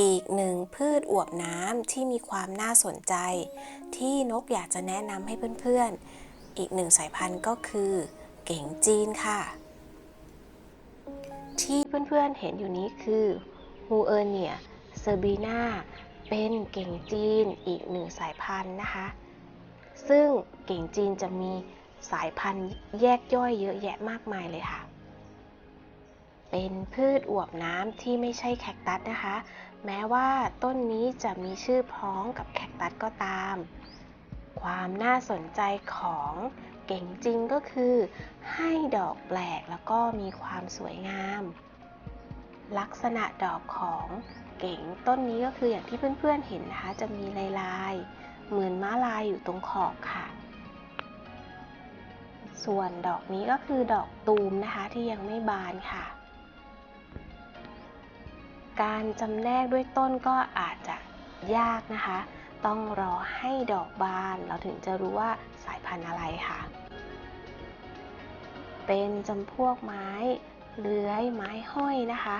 อีกหนึ่งพืชอวบน้ำที่มีความน่าสนใจ ที่นกอยากจะแนะนำให้เพื่อนๆ อีกหนึ่งสายพันธุ์ก็คือ เก่งจีนค่ะ ที่เพื่อนๆเห็นอยู่นี้คือฮูเออร์เนียเซอร์บีนาเป็นเก่งจีนอีกหนึ่งสายพันธุ์นะคะ ซึ่งเก่งจีนจะมีสายพันธุ์แยกย่อยเยอะแยะมากมายเลยค่ะ เป็นพืชอวบน้ำที่ไม่ใช่แคคตัสนะคะ แม้ว่าต้นนี้จะมีชื่อพ้องกับแคคตัสก็ตาม ความน่าสนใจของเก่งจริงก็คือ ให้ดอกแปลกแล้วก็มีความสวยงาม ลักษณะดอกของเก่งต้นนี้ก็คืออย่างที่เพื่อนๆเห็นนะคะ จะมีลายลายๆเหมือนม้าลายอยู่ตรงขอบค่ะ ส่วนดอกนี้ก็คือดอกตูมนะคะที่ยังไม่บานค่ะ การจำแนกด้วยต้นก็อาจจะยากนะคะ ต้องรอให้ดอกบานเราถึงจะรู้ว่าสายพันธุ์อะไรค่ะ เป็นจำพวกไม้เลื้อยไม้ห้อยนะคะ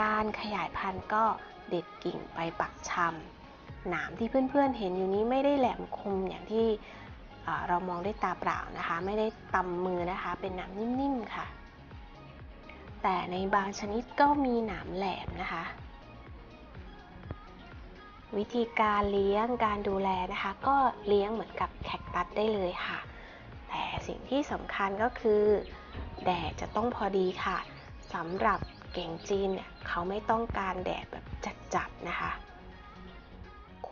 การขยายพันธุ์ก็เด็ดกิ่งไปปักชำหนามที่เพื่อนๆเห็นอยู่นี้ไม่ได้แหลมคมอย่างที่เรามองด้วยตาเปล่านะคะ ไม่ได้ตำมือนะคะ เป็นหนามนิ่มๆค่ะ แต่ในบางชนิดก็มีหนามแหลมนะคะ วิธีการเลี้ยงการดูแลนะคะ ก็เลี้ยงเหมือนกับแคคตัสได้เลยค่ะ แต่สิ่งที่สำคัญก็คือแดดจะต้องพอดีค่ะสำหรับเก่งจีนเนี่ยเขาไม่ต้องการแดดแบบจัดๆนะคะ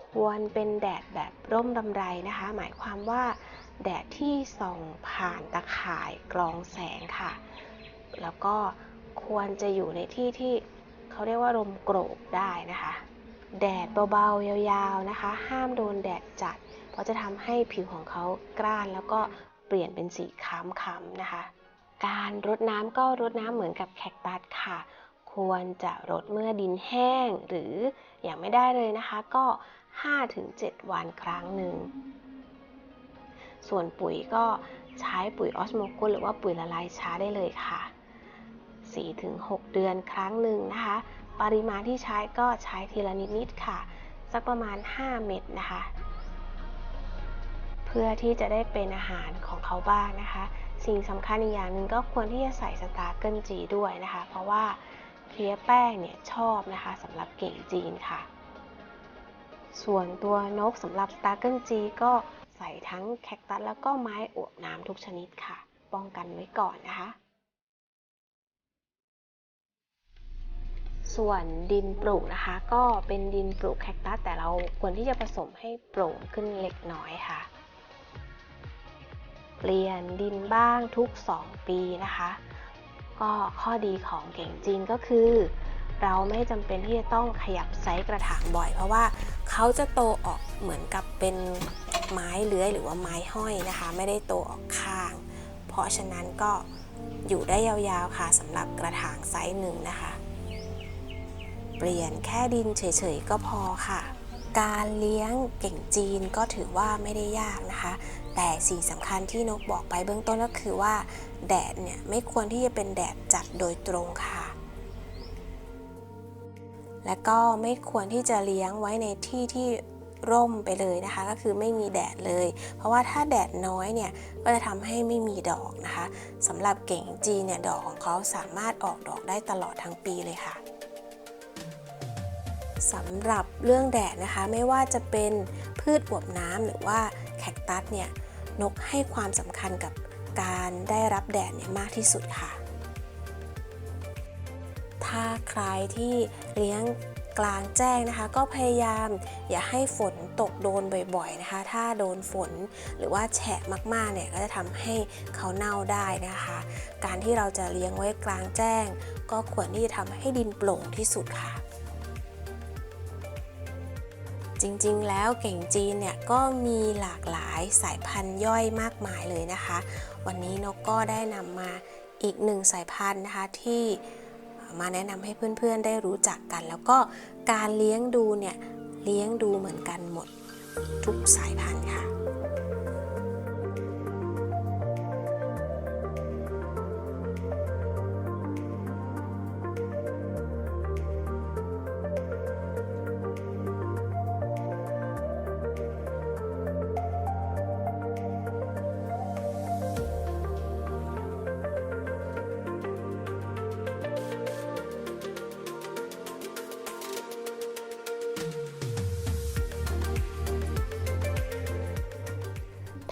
ควรเป็นแดดแบบร่มรำไรนะคะ หมายความว่าแดดที่ส่องผ่านตะข่ายกรองแสงค่ะ แล้วก็ ควรจะอยู่ในที่ที่เขาเรียกว่าลมโกรกได้นะคะ แดดเบาๆ ยาวๆนะคะ ห้ามโดนแดดจัด เพราะจะทำให้ผิวของเขากร้านแล้วก็เปลี่ยนเป็นสีคล้ำๆนะคะ การรดน้ำก็รดน้ำเหมือนกับแคคตัสค่ะ ควรจะรดเมื่อดินแห้งหรืออย่างไม่ได้เลยนะคะ ก็ 5-7 วันครั้งหนึ่ง ส่วนปุ๋ยก็ใช้ปุ๋ยออสโมกุลหรือว่าปุ๋ยละลายช้าได้เลยค่ะ 4-6 เดือนครั้งหนึ่งนะคะ ปริมาณที่ใช้ก็ใช้ทีละนิดๆค่ะ สักประมาณ 5 เม็ดนะคะ เพื่อที่จะได้เป็นอาหารของเขาบ้างนะคะ สิ่งสำคัญอีกอย่างหนึ่งก็ควรที่จะใส่สตาร์เกิลจีด้วยนะคะ เพราะว่าเพลียแป้งเนี่ยชอบนะคะสำหรับเก่งจีนค่ะ ส่วนตัวนกสำหรับสตาร์เกิลจีก็ใส่ทั้งแคคตัสแล้วก็ไม้อวบน้ำทุกชนิดค่ะ ป้องกันไว้ก่อนนะคะ ส่วนดินปลูกนะคะ ก็เป็นดินปลูกแคคตัสแต่เราควรที่จะผสมให้โปร่งขึ้นเล็กน้อยค่ะ เปลี่ยนดินบ้างทุก 2 ปีนะคะ ก็ข้อดีของเก่งจีนก็คือ เราไม่จำเป็นที่จะต้องขยับไซส์กระถางบ่อย เพราะว่าเขาจะโตออกเหมือนกับเป็นไม้เลื้อยหรือว่าไม้ห้อยนะคะ ไม่ได้โตออกข้าง เพราะฉะนั้นก็อยู่ได้ยาวๆค่ะสำหรับกระถางไซส์หนึ่งนะคะ เปลี่ยนแค่ดินเฉยๆก็พอค่ะ การเลี้ยงเก่งจีนก็ถือว่าไม่ได้ยากนะคะ แต่สิ่งสำคัญที่นกบอกไปเบื้องต้นก็คือว่า แดดเนี่ยไม่ควรที่จะเป็นแดดจัดโดยตรงค่ะ และก็ไม่ควรที่จะเลี้ยงไว้ในที่ที่ร่มไปเลยนะคะ ก็คือไม่มีแดดเลย เพราะว่าถ้าแดดน้อยเนี่ยก็จะทำให้ไม่มีดอกนะคะสำหรับเก่งจีนเนี่ยดอกของเขาสามารถออกดอกได้ตลอดทั้งปีเลยค่ะ สำหรับเรื่องแดดนะคะ ไม่ว่าจะเป็นพืชอวบน้ำหรือว่าแคคตัสเนี่ยนกให้ความสำคัญกับการได้รับแดดเนี่ยมากที่สุดค่ะ ถ้าใครที่เลี้ยงกลางแจ้งนะคะ ก็พยายามอย่าให้ฝนตกโดนบ่อยๆนะคะ ถ้าโดนฝนหรือว่าแฉะมากๆเนี่ยก็จะทำให้เขาเน่าได้นะคะ การที่เราจะเลี้ยงไว้กลางแจ้ง ก็ควรที่จะทำให้ดินโปร่งที่สุดค่ะ จริงๆ แล้วเก่งจีนเนี่ยก็มีหลากหลายสายพันธุ์ย่อยมากมายเลยนะคะ วันนี้นกก็ได้นำมาอีกหนึ่งสายพันธุ์นะคะที่มาแนะนำให้เพื่อนๆได้รู้จักกัน แล้วก็การเลี้ยงดูเนี่ยเลี้ยงดูเหมือนกันหมดทุกสายพันธุ์ค่ะ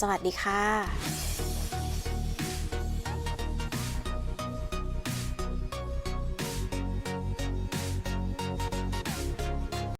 สวัสดีค่ะ